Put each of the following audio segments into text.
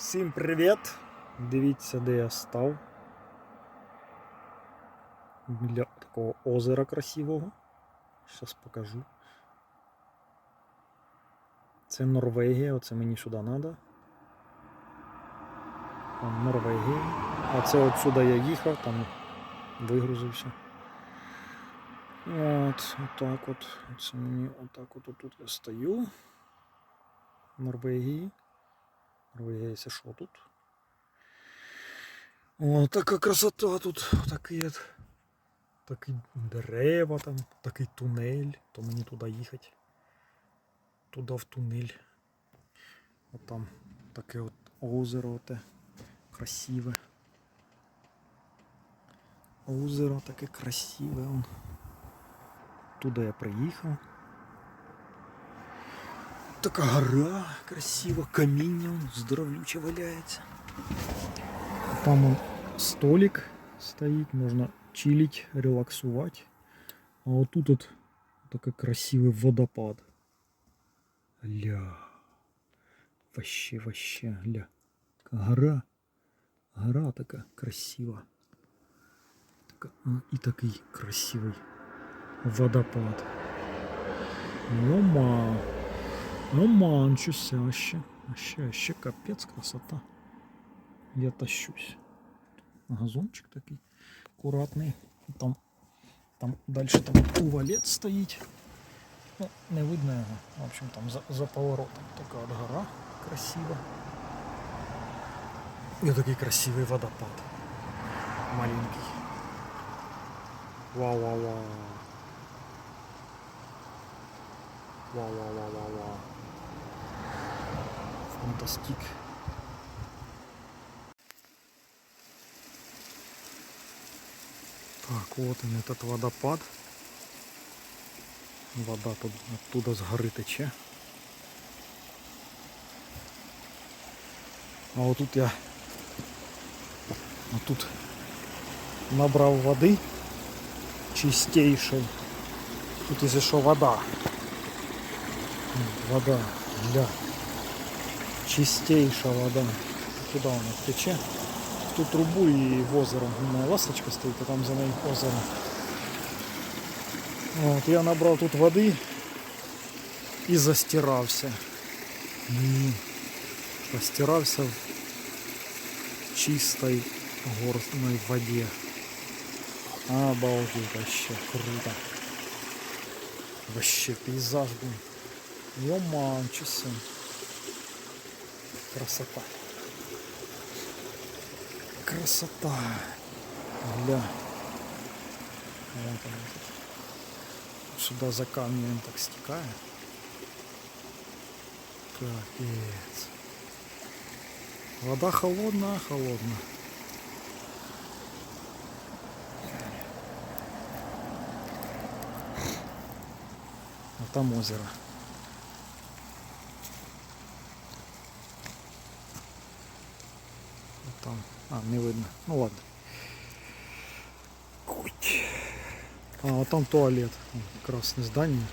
Всім привіт! Дивіться, де я став. Біля такого озера красивого. Зараз покажу. Це Норвегія, оце мені сюди треба. Норвегія. А це от сюди я їхав, там вигрузився. От, отак от. Це мені отак от тут я стою. Норвегії. Норвегія, що тут? О, така красота тут. Такий, от, такий дерева там, такий тунель, то мені туди їхати. Туди в тунель. От там таке от озеро оте красиве. Озеро таке красиве. Туди я приїхав. Така гора красива, каміння он здоровлюче валяється. Там он столик стоїть, можна чилить, релаксувати. А отут от такий красивий водопад. Ля. Вообще, вообще, ля. Гора. Гора така красива. Така, а, і такий красивий водопад. Йома. Ну, манчуся вообще. Вообще, вообще капец красота. Я тащусь. Газончик такий акуратний. Там, там дальше там туалет стоїть. Ну, не видно його. В общем, там за, за поворотом така от гора красива. І такий красивий водопад. Маленький. Вау-вау-вау. Вау-вау-вау-вау-вау. Фантастик. Так, вот он этот водопад. Вода тут оттуда с горы тече. А вот тут я а тут набрав води чистейшей. Тут если що вода. Вода для чистейшая вода. Куда вона тече? В ту трубу і в озеро. У мене ласточка стоїть, а там за нею озеро. От, я набрав тут води і застирався. М, Постирався в чистой горной воде. Обалдеть вообще круто. Вообще пейзаж, блин. Йоман, часы. Красота. Красота. Гля. Сюда за камнем так стекает. Капец. Вода холодная, холодная. А там озеро. Там. А, не видно. Ну ладно. А, а там туалет. Красное здание.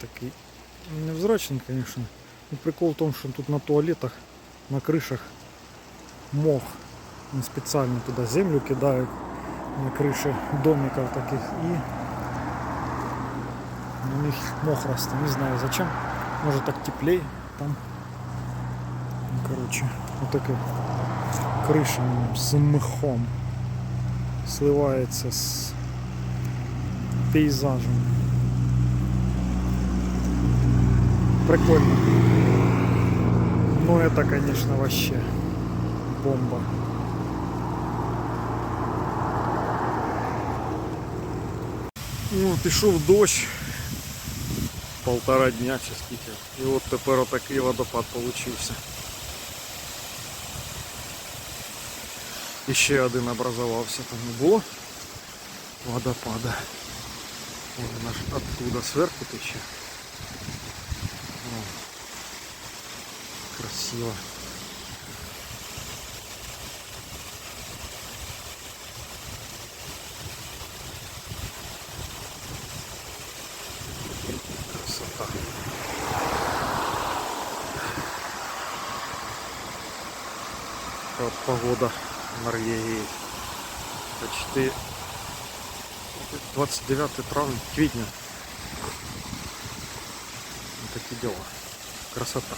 Такий невзрачний, конечно. Ну, прикол в том, что тут на туалетах, на крышах мох. Они специально туда землю кидают на крыше домиков таких и на них мох растет. Не знаю зачем. Может так теплее там. Ну, короче, вот такая крыша м, с мхом сливается с пейзажем. Прикольно. Ну это, конечно, вообще бомба. Ну, пішов дощ полтора дня чи скільки. І от тепер отакий водопад получився. І ще один образувався, там не водопада. Вон наш оттуда сверху тече. О, красиво. Красота. Погода Норвегії. Почти 29 травня, квітня. Вот такие дела. Красота.